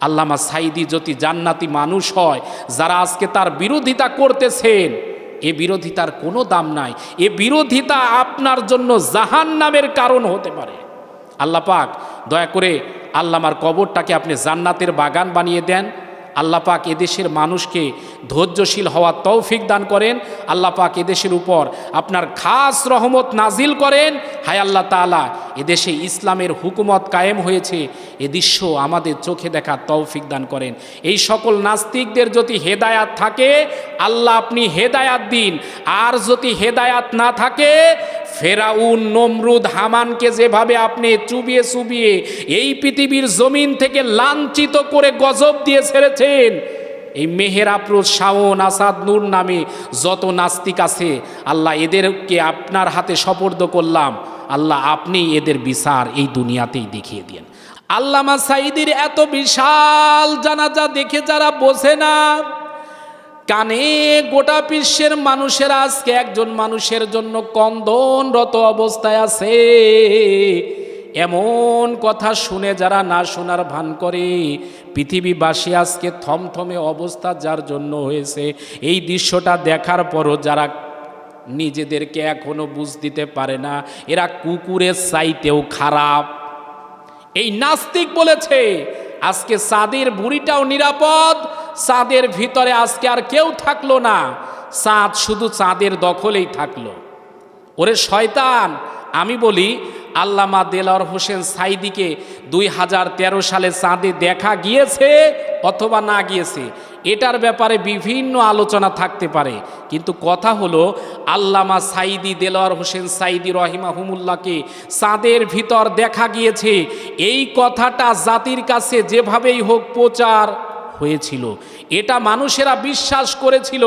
আল্লামা সাইদি যদি জান্নাতি মানুষ হয়, যারা আজকে তার বিরোধিতা করতেছেন, এ বিরোধিতার কোনো দাম নাই। এ বিরোধিতা আপনার জন্য জাহান নামের কারণ হতে পারে। আল্লাহ পাক, দয়া করে আল্লামার কবরটাকে আপনি জান্নাতের বাগান বানিয়ে দেন। আল্লাহ পাক এদেশের মানুষকে ধৈর্যশীল হওয়ার তৌফিক দান করেন। আল্লাহ পাক এদেশের উপর আপনার খাস রহমত নাজিল করেন। হায় আল্লাহ তালা এদেশে ইসলামের হুকুমত কায়েম হয়েছে। এ দৃশ্য আমাদের চোখে দেখার তৌফিক দান করেন। এই সকল নাস্তিকদের যদি হেদায়াত থাকে, আল্লাহ আপনি হেদায়াত দিন। আর যদি হেদায়াত না থাকে ফেরাউন, নমরুদ, হামানকে যেভাবে আপনি চুবিয়ে চুবিয়ে এই পৃথিবীর জমিন থেকে লাঞ্ছিত করে গজব দিয়ে ছেড়েছেন, এই মেহের আফরোজ শাওন আসাদ নূর নামে যত নাস্তিক আছে, আল্লাহ এদেরকে আপনার হাতে সপর্দ করলাম, আল্লাহ আপনি এদের বিচার এই দুনিয়াতেই দেখিয়ে দিন আল্লামা সাইদির এত বিশাল জানাজা দেখে যারা বোঝে না কানে গোটা বিশ্বের মানুষের আজকে একজন মানুষের জন্য কন্দনরত অবস্থায় আছে। এমন কথা শুনে যারা না শোনার ভান করে, পৃথিবীবাসী আজকে থমথমে অবস্থা যার জন্য হয়েছে। এই দৃশ্যটা দেখার পরও যারা নিজেদেরকে এখনও বুঝ দিতে পারে না, এরা কুকুরের চাইতেও খারাপ। এই নাস্তিক বলেছে আজকে সাদের বুড়িটাও নিরাপদ, সাদের ভিতরে আজকে আর কেউ থাকল না। চাঁদ শুধু চাঁদের দখলেই থাকল। ওরে শয়তান, আমি বলি আল্লামা দেলার হোসেন সাইদিকে দুই হাজার তেরো সালে চাঁদে দেখা গিয়েছে অথবা না গিয়েছে, এটার ব্যাপারে বিভিন্ন আলোচনা থাকতে পারে। কিন্তু কথা হলো, আল্লামা সাইদি দেলোয়ার হোসেন সাইদি রহিমাহুমুল্লাহকে চাঁদের ভিতর দেখা গিয়েছে। এই কথাটা জাতির কাছে যেভাবেই হোক প্রচার হয়েছিল। এটা মানুষেরা বিশ্বাস করেছিল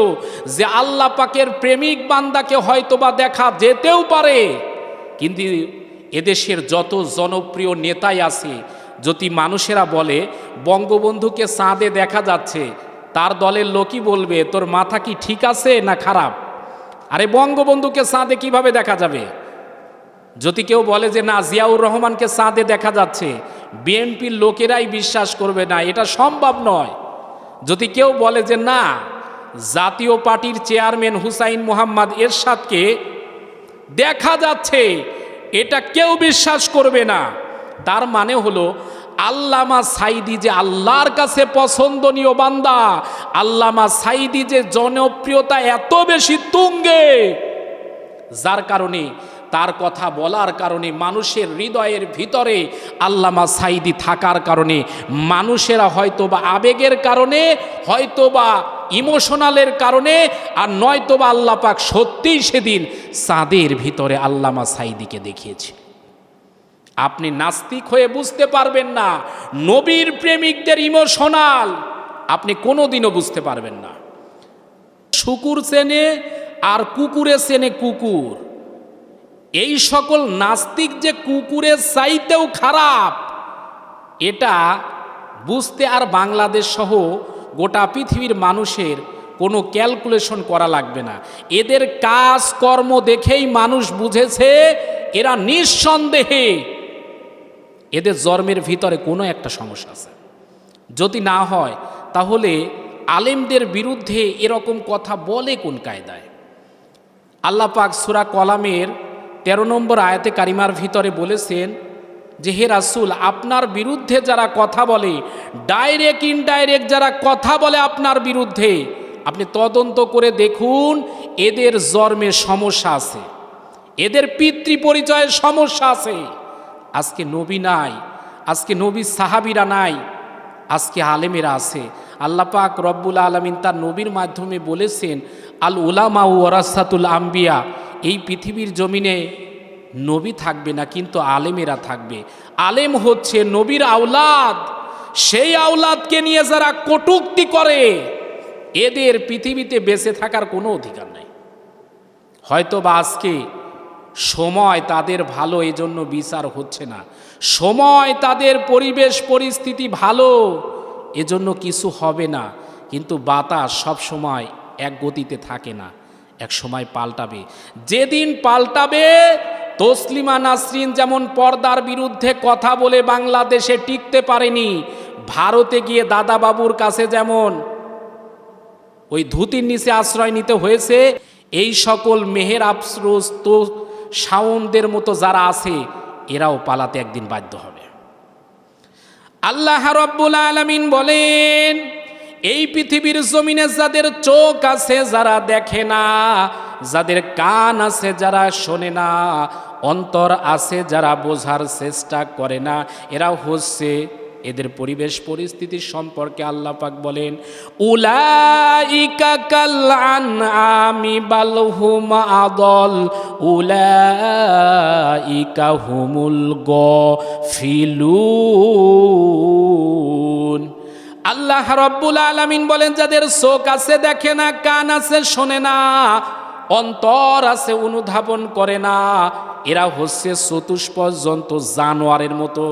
যে আল্লাহ পাকের প্রেমিক বান্দাকে হয়তোবা দেখা যেতেও পারে। কিন্তু এদেশের যত জনপ্রিয় নেতাই আছে, যদি মানুষেরা বলে, বঙ্গবন্ধুকে চাঁদে দেখা যাচ্ছে, তার দলের লোকই বলবে, তোর মাথা কি ঠিক আছে না খারাপ? আরে বঙ্গবন্ধুকে চাঁদে কীভাবে দেখা যাবে? যদি কেউ বলে যে, না, জিয়াউর রহমানকে চাঁদে দেখা যাচ্ছে, বিএনপির লোকেরাই বিশ্বাস করবে না, এটা সম্ভব নয়। যদি কেউ বলে যে, না, জাতীয় পার্টির চেয়ারম্যান হুসাইন মোহাম্মদ এরশাদকে দেখা যাচ্ছে এটা কেউ বিশ্বাস করবে না। তার মানে হলো, আল্লামা সাইদি যে আল্লাহর কাছে পছন্দনীয় বান্দা, আল্লামা সাইদি যে জনপ্রিয়তা এত বেশি তুঙ্গে। যার কারণে তার কথা বলার কারণে, মানুষের হৃদয়ের ভিতরে আল্লামা সাইদি থাকার কারণে, মানুষেরা হয়তো বা আবেগের কারণে হয়তো বা ইমোশনালের কারণে, আর নয়তো বা আল্লাহ পাক সত্যিই সেদিন চাঁদের ভিতরে আল্লামা সাইদিকে দেখিয়েছে। আপনি নাস্তিক হয়ে বুঝতে পারবেন না, নবীর প্রেমিকদের ইমোশনাল, আপনি কোনোদিনও বুঝতে পারবেন না। শুকুর চেনে আর কুকুরে চেনে কুকুর। এই সকল নাস্তিক যে কুকুরের চাইতেও খারাপ, এটা বুঝতে আর বাংলাদেশ সহ গোটা পৃথিবীর মানুষের কোনো ক্যালকুলেশন করা লাগবে না। এদের কাজ কর্ম দেখেই মানুষ বুঝেছে, এরা নিঃসন্দেহে এদের জন্মের ভিতরে কোনো একটা সমস্যা আছে। যদি না হয়, তাহলে আলেমদের বিরুদ্ধে এরকম কথা বলে কোন কায়দায়? আল্লাহ পাক সুরা কলামের তেরো নম্বর আয়াতে কারিমার ভিতরে বলেছেন যে, হে রাসুল, আপনার বিরুদ্ধে যারা কথা বলে ডাইরেক্ট ইনডাইরেক্ট যারা কথা বলে আপনার বিরুদ্ধে, আপনি তদন্ত করে দেখুন, এদের জন্মে সমস্যা আছে। এদের পিতৃ পরিচয়ের সমস্যা আছে। আজকে নবী নাই, আজকে নবী সাহাবিরা নাই, আজকে আলেমেরা আছে। আল্লাহ পাক রব্বুল আলমিন তার নবীর মাধ্যমে বলেছেন, আল উলামা ওরাসাতুল আম্বিয়া এই পৃথিবীর জমিনে নবী থাকবে না, কিন্তু আলেমেরা থাকবে। আলেম হচ্ছে নবীর আওলাদ। সেই আওলাদকে নিয়ে যারা কটুক্তি করে, এদের পৃথিবীতে বেঁচে থাকার কোনো অধিকার নাই। হয়তো বা আজকে সময় তাদের ভালো, এজন্য বিচার হচ্ছে না। সময় তাদের পরিবেশ, পরিস্থিতি ভালো, এজন্য কিছু হবে না। কিন্তু বাতাস সব সময় এক গতিতে থাকে না। এক সময় পাল্টাবে। যেদিন পাল্টাবে, তসলিমা নাসরিন যেমন পর্দার বিরুদ্ধে কথা বলে বাংলাদেশে টিকতে পারেনি, ভারতে গিয়ে দাদা বাবুর কাছে যেমন ওই ধুতির নিচে আশ্রয় নিতে হয়েছে, এই সকল মেহের আফসরোজ তো শাওনদের মতো যারা আছে, এরাও পালাতে একদিন বাধ্য হবে। আল্লাহ রব্বুল আলমিন বলেন এই পৃথিবীর জমিনে যাদের চোখ আছে যারা দেখে না, যাদের কান আছে যারা শোনে না, অন্তর আছে যারা বোঝার চেষ্টা করে না, এরা হচ্ছে এদের পরিবেশ পরিস্থিতি সম্পর্কে আল্লাহ পাক বলেন, উলাইকা কাল আমি আদল, উলাইকা হুমুল গফিলুন। আল্লাহ রব্বুল আলামিন বলেন, যাদের চোখ আছে দেখে না, কান আছে শোনে না, অন্তর আছে অনুধাবন করে না, এরা হচ্ছে চতুষ্পদ জন্তু জানোয়ারের মতো।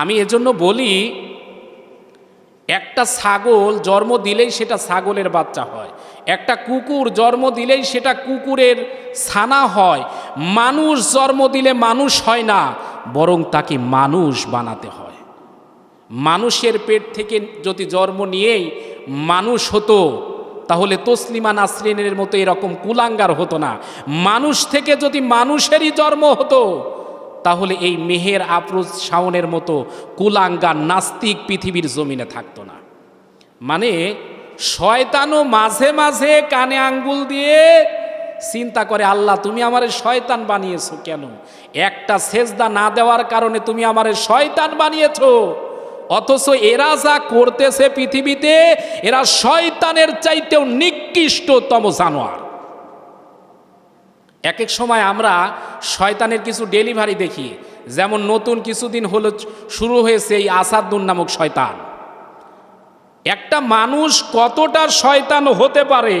আমি এজন্য বলি, একটা ছাগল জন্ম দিলেই সেটা ছাগলের বাচ্চা হয়, একটা কুকুর জন্ম দিলেই সেটা কুকুরের ছানা হয়, মানুষ জন্ম দিলে মানুষ হয় না, বরং তাকে মানুষ বানাতে হয়। মানুষের পেট থেকে যদি জন্ম নিয়েই মানুষ হতো, তাহলে তসলিমা নাসরিনের মতো এরকম কুলাঙ্গার হতো না। মানুষ থেকে যদি মানুষেরই জন্ম হতো, তাহলে এই মেহের আফরোজ শাওনের মতো কুলাঙ্গার নাস্তিক পৃথিবীর জমিনে থাকতো না। মানে শয়তানও মাঝে মাঝে কানে আঙ্গুল দিয়ে চিন্তা করে, আল্লাহ, তুমি আমার শয়তান বানিয়েছো কেন? একটা সেজদা না দেওয়ার কারণে তুমি আমার শয়তান বানিয়েছো। অথচ এরা যা করতেছে পৃথিবীতে, এরা শয়তানের চাইতেও নিকৃষ্টতম জানোয়ার। এক এক সময় আমরা শয়তানের কিছু ডেলিভারি দেখি, যেমন নতুন কিছুদিন হলো শুরু হয়েছে এই আসাদুন নামক শয়তান। একটা মানুষ কতটা শয়তান হতে পারে,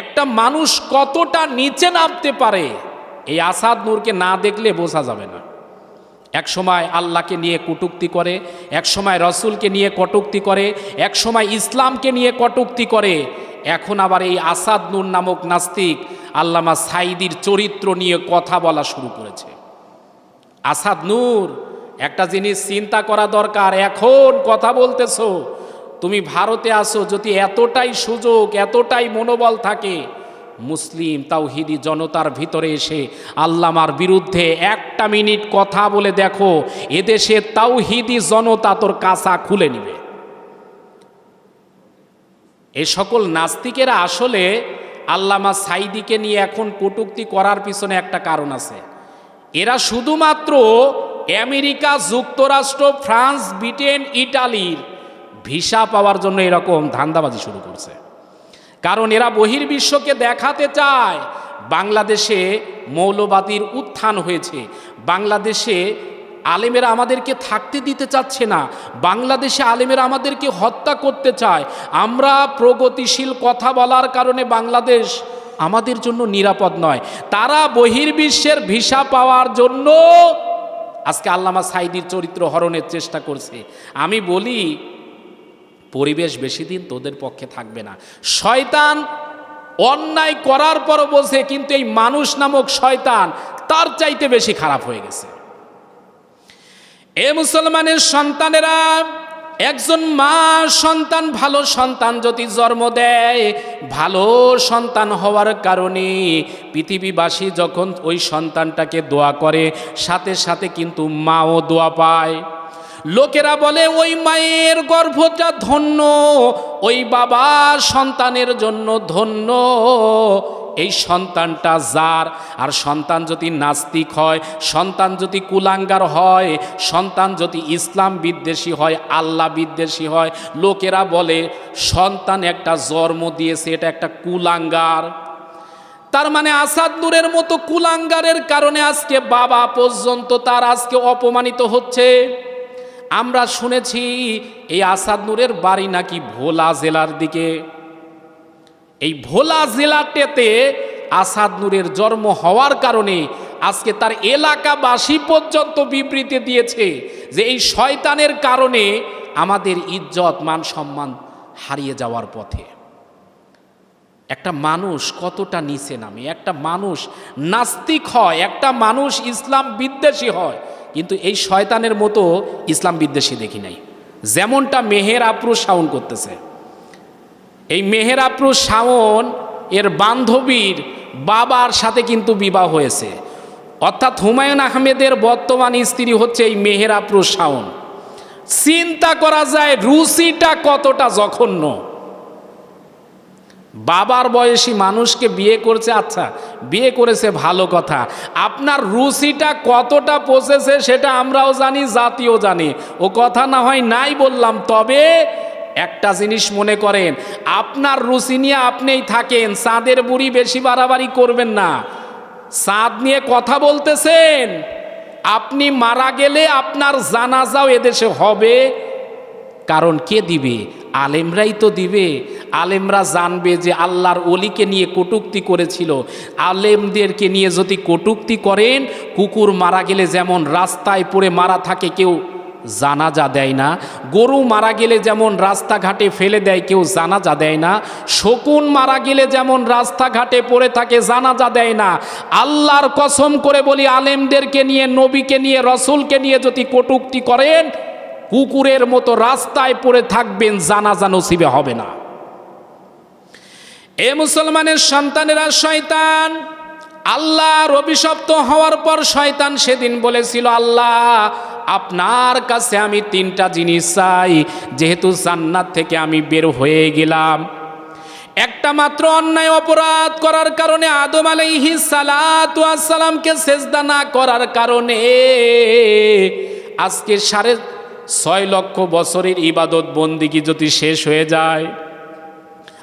একটা মানুষ কতটা নিচে নামতে পারে, এই আসাদ নূরকে না দেখলে বোঝা যাবে না। এক সময় আল্লাহকে নিয়ে কটুক্তি করে, এক সময় রসুলকে নিয়ে কটুক্তি করে, এক সময় ইসলামকে নিয়ে কটুক্তি করে। এখন আবার এই আসাদ নূর নামক নাস্তিক আল্লামা সাইদির চরিত্র নিয়ে কথা বলা শুরু করেছে। আসাদ নূর, একটা জিনিস চিন্তা করা দরকার, এখন কথা বলতেছো। তুমি ভারতে আসো যদি এতটাই সুযোগ, এতটাই মনোবল থাকে মুসলিম তাওহিদি জনতার ভিতরে এসে আল্লামার বিরুদ্ধে একটা মিনিট কথা বলে দেখো, এদেশে তাওহিদি জনতা তোর কাঁচা খুলে নিবে। এ সকল নাস্তিকেরা আসলে আল্লামা সাইদিকে নিয়ে এখন কটুক্তি করার পিছনে একটা কারণ আছে। এরা শুধুমাত্র আমেরিকা, যুক্তরাষ্ট্র, ফ্রান্স, ব্রিটেন, ইটালির ভিসা পাওয়ার জন্য এরকম ধান্দাবাজি শুরু করছে। কারণ এরা বহির্বিশ্বকে দেখাতে চায়। বাংলাদেশে মৌলবাদীর উত্থান হয়েছে। বাংলাদেশে আলেমেরা আমাদেরকে থাকতে দিতে চাচ্ছে না। বাংলাদেশে আলেমেরা আমাদেরকে হত্যা করতে চায়। আমরা প্রগতিশীল কথা বলার কারণে বাংলাদেশ আমাদের জন্য নিরাপদ নয়। তারা বহির্বিশ্বের ভিসা পাওয়ার জন্য আজকে আল্লামা সাইদির চরিত্র হরণের চেষ্টা করছে। আমি বলি পরিবেশ বেশি দিন তোদের পক্ষে থাকবে না। শয়তান অন্যায় করার পর বলছে, কিন্তু এই মানুষ নামক শয়তান তার চাইতে বেশি খারাপ হয়ে গেছে। এ মুসলমানের সন্তানেরা, একজন মা সন্তান, ভালো সন্তান যদি জন্ম দেয়, ভালো সন্তান হওয়ার কারণে পৃথিবীবাসী যখন ওই সন্তানটাকে দোয়া করে, সাথে সাথে কিন্তু মাও দোয়া পায়। লোকেরা বলে, ওই মায়ের গর্ভটা ধন্য, ওই বাবা সন্তানের জন্য ধন্য। এই সন্তানটা যার, আর সন্তান যদি নাস্তিক হয়, সন্তান যদি কুলাঙ্গার হয়, সন্তান যদি ইসলাম বিদ্বেষী হয়, আল্লাহ বিদ্বেষী হয়, লোকেরা বলে, সন্তান একটা জন্ম দিয়েছে, এটা একটা কুলাঙ্গার। তার মানে আসাদ নূরের মতো কুলাঙ্গারের কারণে আজকে বাবা পর্যন্ত তার আজকে অপমানিত হচ্ছে। আমরা শুনেছি এই আসাদ নূরের বাড়ি নাকি ভোলা জেলার দিকে। এই ভোলা জেলাটেতে আসাদ নূরের জন্ম হওয়ার কারণে আজকে তার এলাকাবাসী পর্যন্ত বিবৃতি দিয়েছে যে এই শয়তানের কারণে আমাদের ইজ্জত, মান সম্মান হারিয়ে যাওয়ার পথে। একটা মানুষ কতটা নিচে নামে? একটা মানুষ নাস্তিক হয়, একটা মানুষ ইসলাম বিদ্বেষী হয় কিন্তু এই শয়তানের মতো ইসলাম বিদ্বেষী দেখি নাই। যেমনটা মেহের আপ্রু শাওন করতেছে। এই মেহের আপ্রু শাওন এর বান্ধবীর বাবার সাথে কিন্তু বিবাহ হয়েছে। অর্থাৎ হুমায়ুন আহমেদের বর্তমান স্ত্রী হচ্ছে এই মেহের আপ্রু শাওন। চিন্তা করা যায় রুচিটা কতটা জঘন্য। বাবার বয়সী মানুষকে বিয়ে করছে আচ্ছা বিয়ে করেছে ভালো কথা। আপনার রুচিটা কতটা পচেছে সেটা আমরাও জানি, জাতিও জানি। ও কথা না হয় নাই বললাম, তবে একটা জিনিস মনে করেন, আপনার রুচি নিয়ে আপনিই থাকেন, চাঁদের বুড়ি বেশি বাড়াবাড়ি করবেন না। চাঁদ নিয়ে কথা বলতেছেন, আপনি মারা গেলে আপনার জানাজাও এদেশে হবে। কারণ কে দিবে? আলেমরাই তো দিবে। আলেমরা জানবে যে আল্লাহর অলিকে নিয়ে কটুক্তি করেছিল। আলেমদেরকে নিয়ে যদি কটুক্তি করেন, কুকুর মারা গেলে যেমন রাস্তায় পড়ে মারা থাকে, কেউ জানাজা দেয় না। গরু মারা গেলে যেমন রাস্তাঘাটে ফেলে দেয়, কেউ জানাজা দেয় না। শকুন মারা গেলে যেমন রাস্তাঘাটে পড়ে থাকে, জানাজা দেয় না। আল্লাহর কসম করে বলি, আলেমদেরকে নিয়ে, নবীকে নিয়ে, রসুলকে নিয়ে যদি কটুক্তি করেন কুকুরের মতো রাস্তায় পড়ে থাকবেন, জানাজা নসিবে হবে না। এ মুসলমানের সন্তানেরা শয়তান, আল্লাহর অভিশপ্ত হওয়ার পর শয়তান সেদিন বলেছিল, আল্লাহ, আপনার কাছে আমি তিনটা জিনিস চাই, যেহেতু জান্নাত থেকে আমি বের হয়ে গেলাম। একটা মাত্র অন্যায় অপরাধ করার কারণে আদম আলাইহি আসসালামকে সেজদা না করার কারণে আজকে সাড়ে ছয় লক্ষ বছরের ইবাদত বন্দিকি যদি শেষ হয়ে যায়?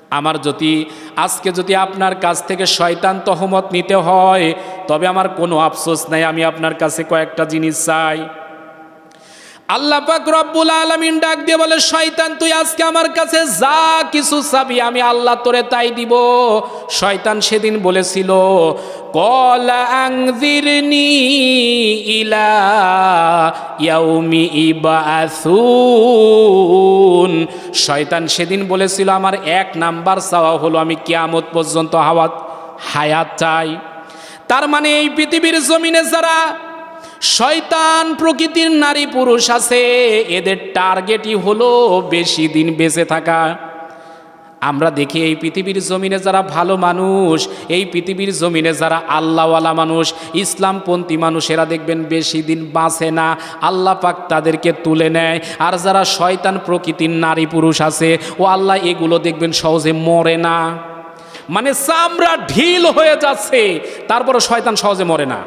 আমার যদি, আজকে যদি আপনার কাছ থেকে শয়তান তহমত নিতে হয়, তবে আমার কোনো আফসোস নাই, আমি আপনার কাছে কয়েকটা জিনিস চাই। আল্লাহ পাক রব্বুল আলামিন ডাক দিয়ে বলে, শয়তান, তুই আজকে আমার কাছে যা কিছু চাবি, আমি আল্লাহ তোরে তাই দিব। শয়তান সেদিন বলেছিল, কল আংজিরনি ইলা ইয়াউমি ইবাসুন শয়তান সেদিন বলেছিল, আমার এক নাম্বার চাওয়া হলো, আমি কিয়ামত পর্যন্ত হাওয়াত, হায়াত চাই। তার মানে এই পৃথিবীর জমিনে যারা শয়তান প্রকৃতির নারী পুরুষ আছে, এদের টার্গেটই হলো বেশি দিন বেঁচে থাকা। আমরা দেখি এই পৃথিবীর জমিনে যারা ভালো মানুষ, এই পৃথিবীর জমিনে যারা আল্লাহওয়ালা মানুষ, ইসলামপন্থী মানুষেরা দেখবেন বেশি দিন বাঁচে না, আল্লাহ পাক তাদেরকে তুলে নেয়। আর যারা শয়তান প্রকৃতির নারী পুরুষ আছে, ও আল্লাহ এগুলো দেখবেন সহজে মরে না। মানে চামড়া ঢিল হয়ে যাচ্ছে তারপরে শয়তান সহজে মরে না।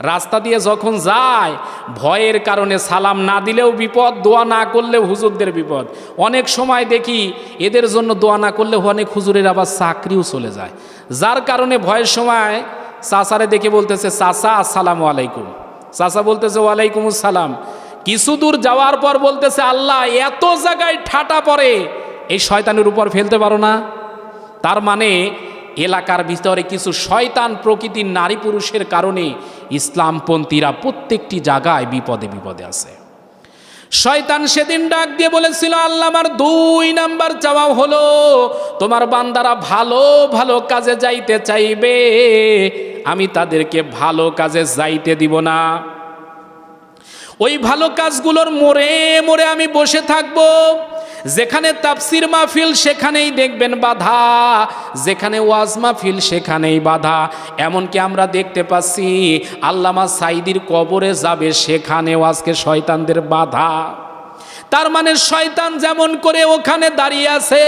রাস্তা দিয়ে যখন যায়, ভয়ের কারণে সালাম না দিলেও বিপদ, দোয়া না করলেও হুজুরদের বিপদ। অনেক সময় দেখি এদের জন্য দোয়া না করলে অনেক হুজুরের আবার চাকরিও চলে যায়। যার কারণে ভয়ের সময় চাচারে দেখে বলতেছে, চাচা, আসসালামু আলাইকুম। চাচা বলতেছে, ওয়ালাইকুম আসসালাম। কিছু দূর যাওয়ার পর বলতেছে, আল্লাহ, এত জায়গায় ঠাটা পড়ে। এই শয়তানের উপর ফেলতে পারো না। তার মানে এলাকার ভিতরে কিছু শয়তান প্রকৃতির নারী পুরুষের কারণে ইসলামপন্থীরা প্রত্যেকটি জায়গায় বিপদে বিপদে আছে। শয়তান সেদিন ডাক দিয়ে বলেছিল আল্লাহ আমার দুই নাম্বার চাওয়া হলো, তোমার বান্দারা ভালো ভালো কাজে যাইতে চাইবে। আমি তাদেরকে ভালো কাজে যাইতে দিব না। ওই ভালো কাজগুলোর মোড়ে মোড়ে আমি বসে থাকব। যেখানে তাপসির মাহফিল সেখানেই দেখবেন বাধা, যেখানে ওয়াজ মাহফিল সেখানেই বাধা। এমনকি আমরা দেখতে পাচ্ছি, আল্লামা সাইদির কবরে যাবে সেখানে আজকে শয়তানদের বাধা। তার মানে শয়তান যেমন করে ওখানে দাঁড়িয়ে আছে,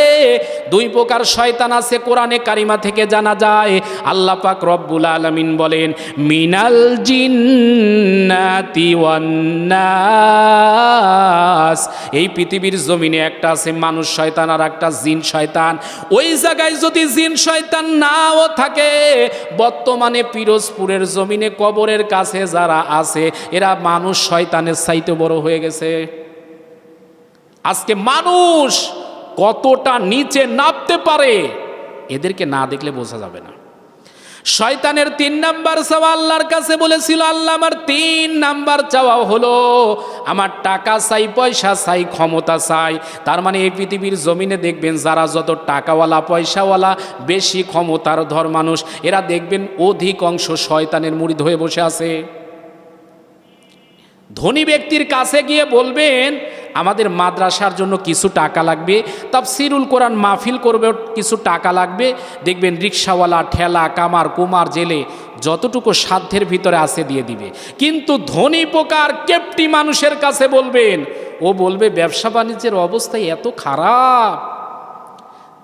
দুই প্রকার শয়তান আছে, কোরআনে কারিমা থেকে জানা যায়। আল্লাহ পাক রব্বুল আলামিন বলেন, মিনাল জিন্নাতি ওয়ান্নাস এই পৃথিবীর জমিনে একটা আছে, মানুষ শয়তান, আর একটা জিন শয়তান। ওই জায়গায় যদি জিন শয়তান নাও থাকে, বর্তমানে পিরোজপুরের জমিনে কবরের কাছে যারা আছে, এরা মানুষ শয়তানের সাইতে বড় হয়ে গেছে। আজকে মানুষ কতটা নিচে নামতে পারে, এদেরকে না দেখলে বোঝা যাবে না। শয়তানের তিন নাম্বার চাওয়া আল্লাহর কাছে বলেছিল, আল্লাহ আমার তিন নাম্বার চাওয়া হলো, আমার টাকা চাই, পয়সা চাই, ক্ষমতা চাই। তার মানে এই পৃথিবীর জমিনে দেখবেন যারা যত টাকাওয়ালা, পয়সাওয়ালা, বেশি ক্ষমতার ধর মানুষ, এরা দেখবেন অধিকাংশ শয়তানের মুড়িদ হয়ে বসে আছে। ধনী ব্যক্তির কাছে গিয়ে বলবেন আমাদের মাদ্রাসার জন্য কিছু টাকা লাগবে, তাফসিরুল কোরআন মাহফিল করবে কিছু টাকা লাগবে। দেখবেন রিক্সাওয়ালা, ঠেলা, কামার, কুমার, জেলে যতটুকু সাধ্যের ভিতরে আছে দিয়ে দিবে। কিন্তু ধনী প্রকার কেপটি মানুষের কাছে বলবেন, ও বলবে, ব্যবসা বাণিজ্যের অবস্থা এত খারাপ।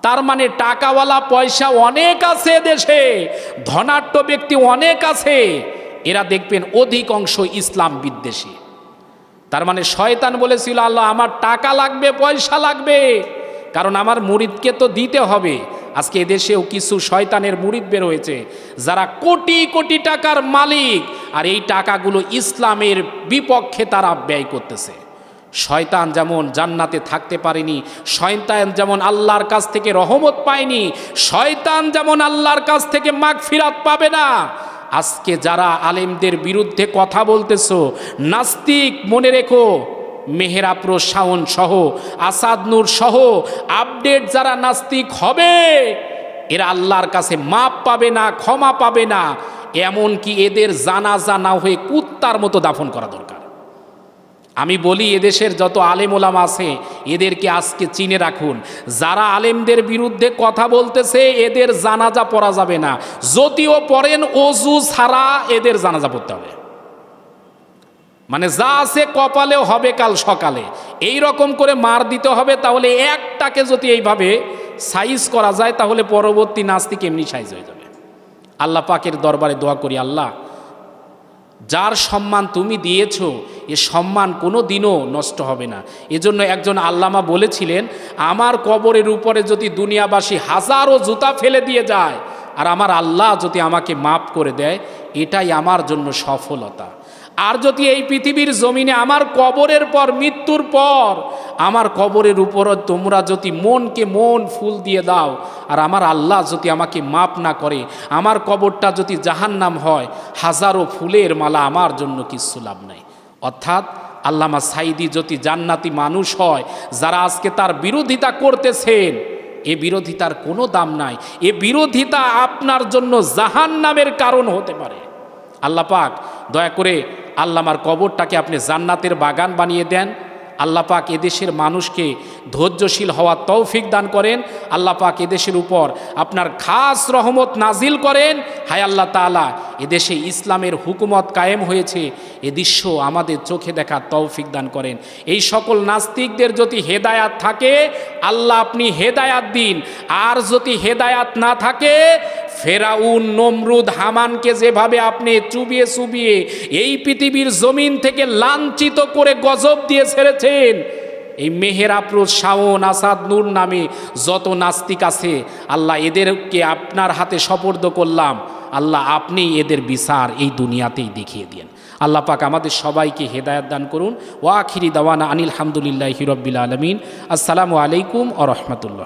তার মানে টাকাওয়ালা পয়সা অনেক আছে দেশে, ধনাঢ্য ব্যক্তি অনেক আছে। এরা দেখবেন অধিকাংশ ইসলাম বিদ্বেষী। তার মানে শয়তান বলেছিল, আল্লাহ, আমার টাকা লাগবে, পয়সা লাগবে। কারণ আমার মুরিদকে তো দিতে হবে। আজকে এদেশেও কিছু শয়তানের মুরিদ বের হয়েছে যারা কোটি কোটি টাকার মালিক। আর এই টাকাগুলো ইসলামের বিপক্ষে তারা ব্যয় করতেছে। শয়তান যেমন জান্নাতে থাকতে পারেনি, শয়তান যেমন আল্লাহর কাছ থেকে রহমত পায়নি, শয়তান যেমন আল্লাহর কাছ থেকে মাগফিরাত পাবে না আজকে যারা আলেমদের বিরুদ্ধে কথা বলতেছ, নাস্তিক মনে রেখো মেহেরাপ্র শাওন সহ, আসাদ নূর সহ, আপডেট যারা নাস্তিক হবে, এরা আল্লাহর কাছে মাপ পাবে না, ক্ষমা পাবে না। এমন কি এদের জানাজা না হয়ে কুত্তার মতো দাফন করা দরকার। আমি বলি, এদেশের যত আলেম ওলাম আছে, এদেরকে আজকে চিনে রাখুন। যারা আলেমদের বিরুদ্ধে কথা বলতেছে, এদের জানাজা পড়া যাবে না। যদিও পড়েন অজু ছাড়া এদের জানাজা পড়তে হবে। মানে যা আছে কপালেও হবে কাল সকালে। এই রকম করে মার দিতে হবে, তাহলে একটাকে যদি এইভাবে সাইজ করা যায়, তাহলে পরবর্তী নাস্তিক এমনি সাইজ হয়ে যাবে। আল্লাহ পাকের দরবারে দোয়া করি, আল্লাহ যার সম্মান তুমি দিয়েছ, এ সম্মান কোনো দিনও নষ্ট হবে না। এজন্য একজন আল্লামা বলেছিলেন, আমার কবরের উপরে যদি দুনিয়াবাসী হাজারো জুতা ফেলে দিয়ে যায়, আর আমার আল্লাহ যদি আমাকে মাফ করে দেয়, এটাই আমার জন্য সফলতা। আর যদি এই পৃথিবীর জমিনে আমার কবরের পর মৃত্যুর পর, আমার কবরের উপর তোমরা যদি মনকে মন ফুল দিয়ে দাও, আর আমার আল্লাহ যদি আমাকে মাপ না করে, আমার কবরটা যদি জাহান্নাম হয়, হাজারো ফুলের মালা আমার জন্য কিছু লাভ নাই। অর্থাৎ আল্লামা সাইদি যদি জান্নাতি মানুষ হয়, যারা আজকে তার বিরোধিতা করতেছেন, এ বিরোধিতার কোনো দাম নাই। এ বিরোধিতা আপনার জন্য জাহান্নামের কারণ হতে পারে। আল্লাহ পাক, দয়া করে আল্লামার কবরটাকে আপনি জান্নাতের বাগান বানিয়ে দেন। আল্লাহ পাক এদেশের মানুষকে ধৈর্যশীল হওয়ার তৌফিক দান করেন। আল্লাহ পাক এদেশের উপর আপনার খাস রহমত নাজিল করেন। হায় আল্লাহ তালা এদেশে ইসলামের হুকুমত কায়েম হয়েছে। এ দৃশ্য আমাদের চোখে দেখা তৌফিক দান করেন। এই সকল নাস্তিকদের যদি হেদায়াত থাকে, আল্লাহ আপনি হেদায়াত দিন। আর যদি হেদায়াত না থাকে ফেরাউন, নমরুদ, হামানকে যেভাবে আপনি চুবিয়ে চুবিয়ে এই পৃথিবীর জমিন থেকে লাঞ্ছিত করে গজব দিয়ে ছেড়েছেন, এই মেহেরাপ্রুজ শাওন, আসাদ, নূর নামে যত নাস্তিক আছে, আল্লাহ এদেরকে আপনার হাতে সপর্দ করলাম, আল্লাহ আপনি এদের বিচার এই দুনিয়াতেই দেখিয়ে দিন আল্লাহ পাক আমাদের সবাইকে হেদায়ত দান করুন। ওয়াখিরি দাওয়ানা আনিল হামদুলিল্লাহ হিরব্বিল আলমিন। আসসালামু আলাইকুম আ রহমতুল্লাহ।